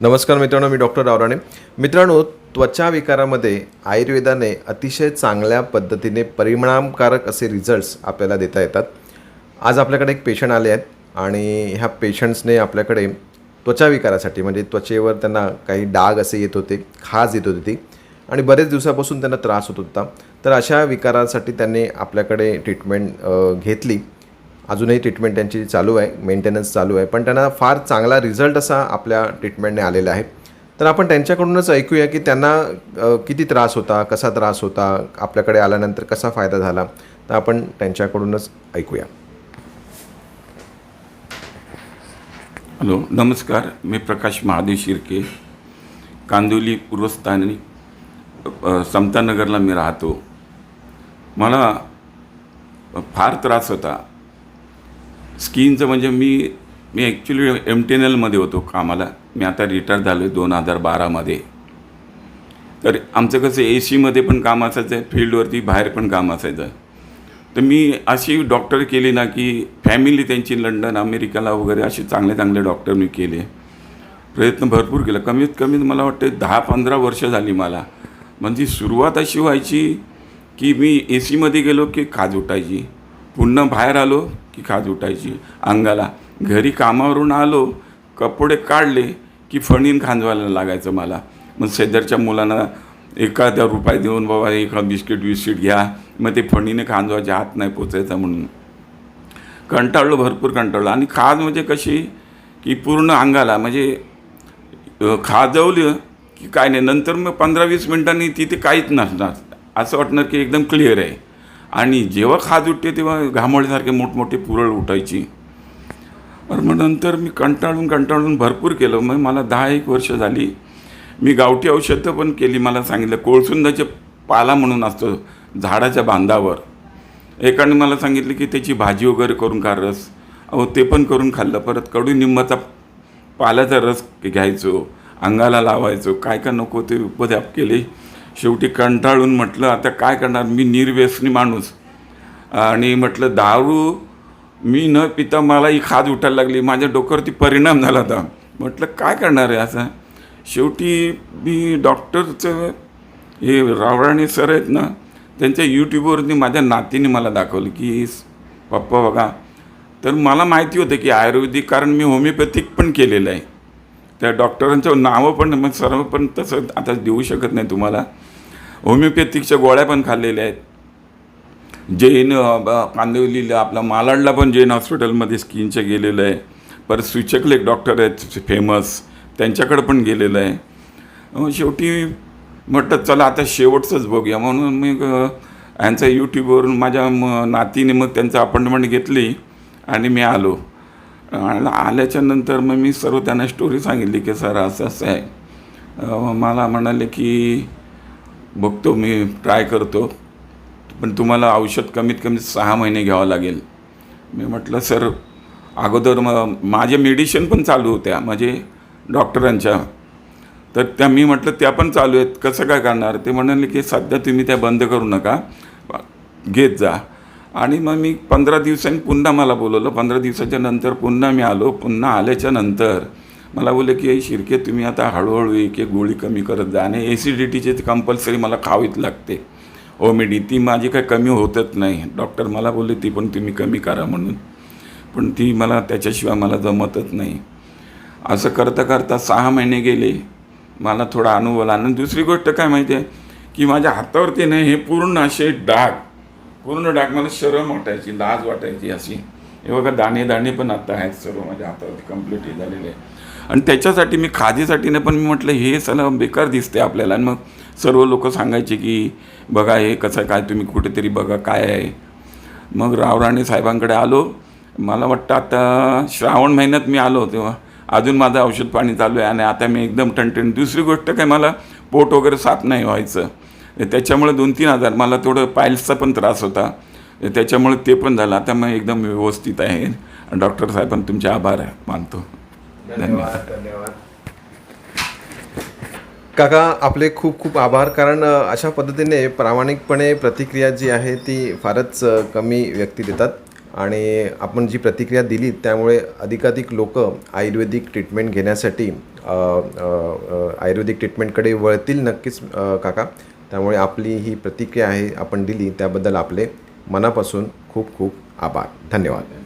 नमस्कार मित्रांनो मी डॉक्टर रावराणे. मित्रांनो त्वचा विकारामध्ये आयुर्वेदाने अतिशय चांगल्या पद्धतीने परिणामकारक असे रिझल्ट्स आपल्याला देता येतात. आज आपल्याकडे एक पेशंट आले आहेत आणि ह्या पेशंट्सने आपल्याकडे त्वचा विकारासाठी म्हणजे त्वचेवर त्यांना काही डाग असे येत होते खाज येत होती ती आणि बरेच दिवसापासून त्यांना त्रास होत होता. तर अशा विकारासाठी त्यांनी आपल्याकडे ट्रीटमेंट घेतली. अजूनही ट्रीटमेंट त्यांची चालू आहे मेंटेनन्स चालू आहे. पण त्यांना फार चांगला रिझल्ट असा आपल्या ट्रीटमेंटने आलेला आहे. तर आपण त्यांच्याकडूनच ऐकूया की त्यांना किती त्रास होता कसा त्रास होता आपल्याकडे आल्यानंतर कसा फायदा झाला तर आपण त्यांच्याकडूनच ऐकूया. हॅलो नमस्कार. मी प्रकाश महादेव शिर्के. कांदिवली पूर्वस्थानी समतानगरला मी राहतो. मला फार त्रास होता. स्कीनचं म्हणजे मी मी ॲक्च्युली एम टी एन एलमध्ये होतो कामाला. मी आता रिटायर झालो आहे दोन हजार बारामध्ये. तर आमचं कसं ए सीमध्ये पण काम असायचं फील्डवरती बाहेर पण काम असायचं. तर मी अशी डॉक्टर केली ना की फॅमिली त्यांची लंडन अमेरिकाला वगैरे असे चांगले चांगले डॉक्टर मी केले. प्रयत्न भरपूर केला. कमीत कमी मला वाटते दहा पंधरा वर्ष झाली मला. म्हणजे सुरुवात अशी व्हायची की मी ए सीमध्ये गेलो की खाज उठायची. पुन्हा बाहेर आलो की खाज उठायची. अंगाला घरी कामावरून आलो कपडे काढले की फणीन खांजवायला लागायचं मला. मग शेजारच्या मुलांना एखाद्या रुपये देऊन बाबा एखादं बिस्किट बिस्किट घ्या. मग ते फणीने खांजवायच्या हात नाही पोचायचा म्हणून. कंटाळलो भरपूर कंटाळलो. आणि खाज म्हणजे कशी? की पूर्ण अंगाला म्हणजे खाजवलं की काय नाही नंतर मग पंधरा वीस मिनिटांनी तिथे काहीच नसणार. असं वाटणार की एकदम क्लिअर आहे. आणि जेव्हा खाज उठते तेव्हा घामोळीसारखे मोठमोठे पुरळ उठायची. तर मग नंतर मी कंटाळून कंटाळून भरपूर केलं. मग मला दहा एक वर्ष झाली. मी गावठी औषधं पण केली. मला सांगितलं कोळसुंदाचे पाला म्हणून असतो झाडाच्या बांधावर. एकाने मला सांगितलं की त्याची भाजी वगैरे करून खा रस. अहो ते पण करून खाल्लं. परत कडुनिंबाचा पाल्याचा रस घ्यायचो. अंगाला लावायचो. काय का नको ते उपद्याप केले. शेवटी कंटाळून म्हटलं आता काय करणार? मी निर्व्यसनी माणूस. आणि म्हटलं दारू मी न पिता मला ही खाज उठायला लागली. माझ्या डोक्यावरती परिणाम झाला होता. म्हटलं काय करणार आहे असं? शेवटी मी डॉक्टरचं हे रावराणे सर आहेत ना त्यांच्या यूट्यूबवरती माझ्या नातीने मला दाखवलं की पप्पा बघा. तर मला माहिती होतं की आयुर्वेदिक कारण मी होमिओपॅथिक पण केलेलं आहे. त्या डॉक्टरांचं नावं पण मग सर्व पण तसं आता देऊ शकत नाही तुम्हाला. होमिओपॅथिकच्या गोळ्या पण खाल्लेल्या आहेत. जैन ब- कांदिवलीला आपला मालाडला पण जैन हॉस्पिटलमध्ये स्किनचं गेलेलं आहे. परत सुचकले एक डॉक्टर आहेत फेमस त्यांच्याकडं पण गेलेलं आहे. शेवटी म्हटलं चला आता शेवटचंच बघूया. म्हणून मी यांचा यूट्यूबवरून माझ्या म नातीने मग त्यांचं अपॉइंटमेंट घेतली आणि मी आलो. आल्याच्यानंतर मग मी सर्व त्यांना स्टोरी सांगितली की सर असं असं आहे. मला म्हणाले की बघतो मी ट्राय करतो पण तुम्हाला औषध कमीत कमी सहा महिने घ्यावं लागेल. मी म्हटलं सर अगोदर मग माझे मेडिशन पण चालू होत्या म्हणजे डॉक्टरांच्या तर त्या मी म्हटलं त्या पण चालू आहेत कसं काय करणार? ते म्हणाले की सध्या तुम्ही त्या बंद करू नका घेत जा. आणि मग मी पंधरा दिवसांनी पुन्हा मला बोलवलं. पंधरा दिवसाच्या नंतर पुन्हा मी आलो. पुन्हा आल्याच्यानंतर मला बोलले की शिरके तुम्ही आता हळूहळू एक एक गोळी कमी करत जा. आणि एसिडिटीचे कंपल्सरी मला खावीच लागते. ओमेडी ती माझी काही कमी होतच नाही. डॉक्टर मला बोलले ती पण तुम्ही कमी करा म्हणून. पण ती मला त्याच्याशिवाय मला जमतच नाही. असं करता करता सहा महिने गेले. मला थोडा अनुभव आला. आणि दुसरी गोष्ट काय माहिती आहे? की माझ्या हातावरती नाही हे पूर्ण असे डाग पूर्ण डाक मला शरम वाटायची लाज वाटायची अशी. हे बघा दाणे दाणे पण आता आहेत सर्व माझ्या हातावरती कंप्लीट हे झालेले आहे. आणि त्याच्यासाठी मी खादीसाठी नाही पण मी म्हटलं हे सगळं बेकार दिसते आपल्याला. आणि मग सर्व लोक सांगायचे की बघा हे कसं काय तुम्ही कुठेतरी बघा काय आहे? मग रावराणे साहेबांकडे आलो. मला वाटतं आता श्रावण महिन्यात मी आलो तेव्हा. अजून माझं औषध पाणी चालू आहे आणि आता मी एकदम टणटण दुसरी गोष्ट काय मला पोट वगैरे साफ नाही व्हायचं. त्याच्यामुळे दोन तीन हजार. मला थोडं पायल्सचा पण त्रास होता. त्याच्यामुळे ते पण झालं. आता मग एकदम व्यवस्थित आहे. डॉक्टर साहेबांना तुमचे आभार आहे मानतो. धन्यवाद. धन्यवाद काका आपले खूप खूप आभार. कारण अशा पद्धतीने प्रामाणिकपणे प्रतिक्रिया जी आहे ती फारच कमी व्यक्ती देतात. आणि आपण जी प्रतिक्रिया दिली त्यामुळे अधिकाधिक लोक आयुर्वेदिक ट्रीटमेंट घेण्यासाठी आयुर्वेदिक ट्रीटमेंटकडे वळतील नक्कीच काका. त्यामुळे आपली ही प्रतिक्रिया आहे आपण दिली त्याबद्दल आपले मनापासून खूप खूप आभार. धन्यवाद.